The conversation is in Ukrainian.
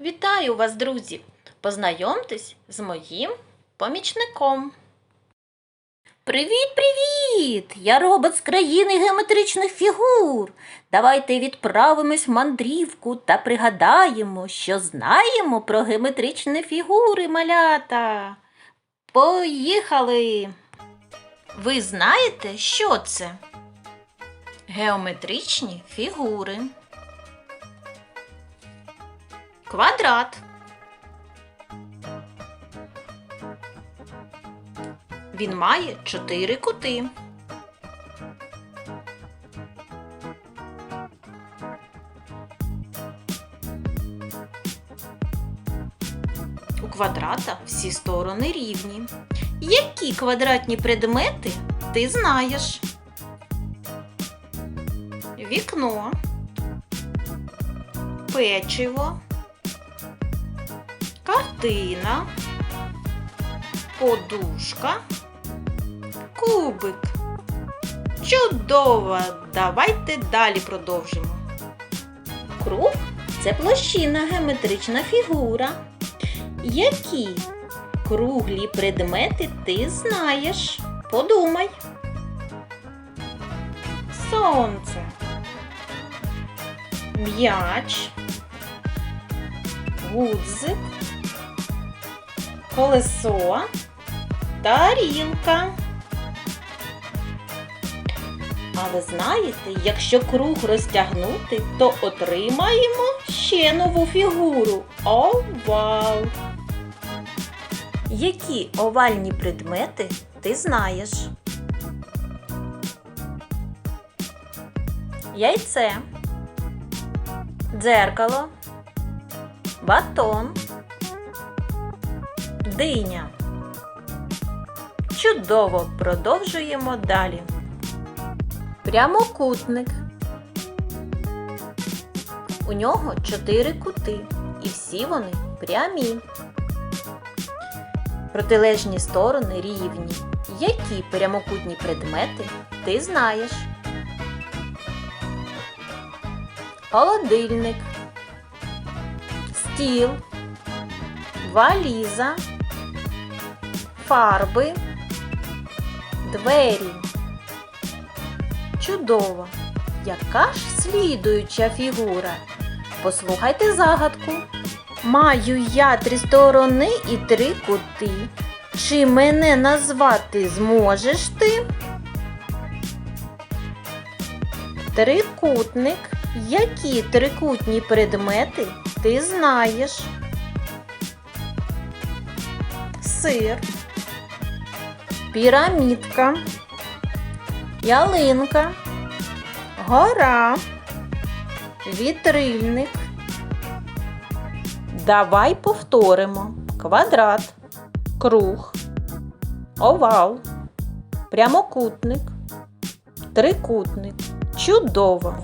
Вітаю вас, друзі! Познайомтесь з моїм помічником. Привіт, привіт! Я робот з країни геометричних фігур. Давайте відправимось в мандрівку та пригадаємо, що знаємо про геометричні фігури малята. Поїхали! Ви знаєте, що це? Геометричні фігури. Квадрат. Він має чотири кути. У квадрата всі сторони рівні. Які квадратні предмети ти знаєш? Вікно, печиво, картина, подушка, кубик. Чудово! Давайте далі продовжимо. Круг це площина геометрична фігура. Які круглі предмети ти знаєш? Подумай. Сонце. М'яч. Гудзик. Колесо. Тарілка. А ви знаєте, якщо круг розтягнути, то отримаємо ще нову фігуру овал. Які овальні предмети ти знаєш? Яйце, дзеркало, батон, диня. Чудово продовжуємо далі. Прямокутник. У нього чотири кути, і всі вони прямі. Протилежні сторони рівні. Які прямокутні предмети ти знаєш? Холодильник, стіл, валіза, фарби, двері. Чудово! Яка ж слідуюча фігура? Послухайте загадку. Маю я три сторони і три кути. Чи мене назвати зможеш ти? Трикутник. Які трикутні предмети ти знаєш? Сир, пірамідка, ялинка, гора, вітрильник. Давай повторимо. Квадрат, круг, овал, прямокутник, трикутник. Чудово!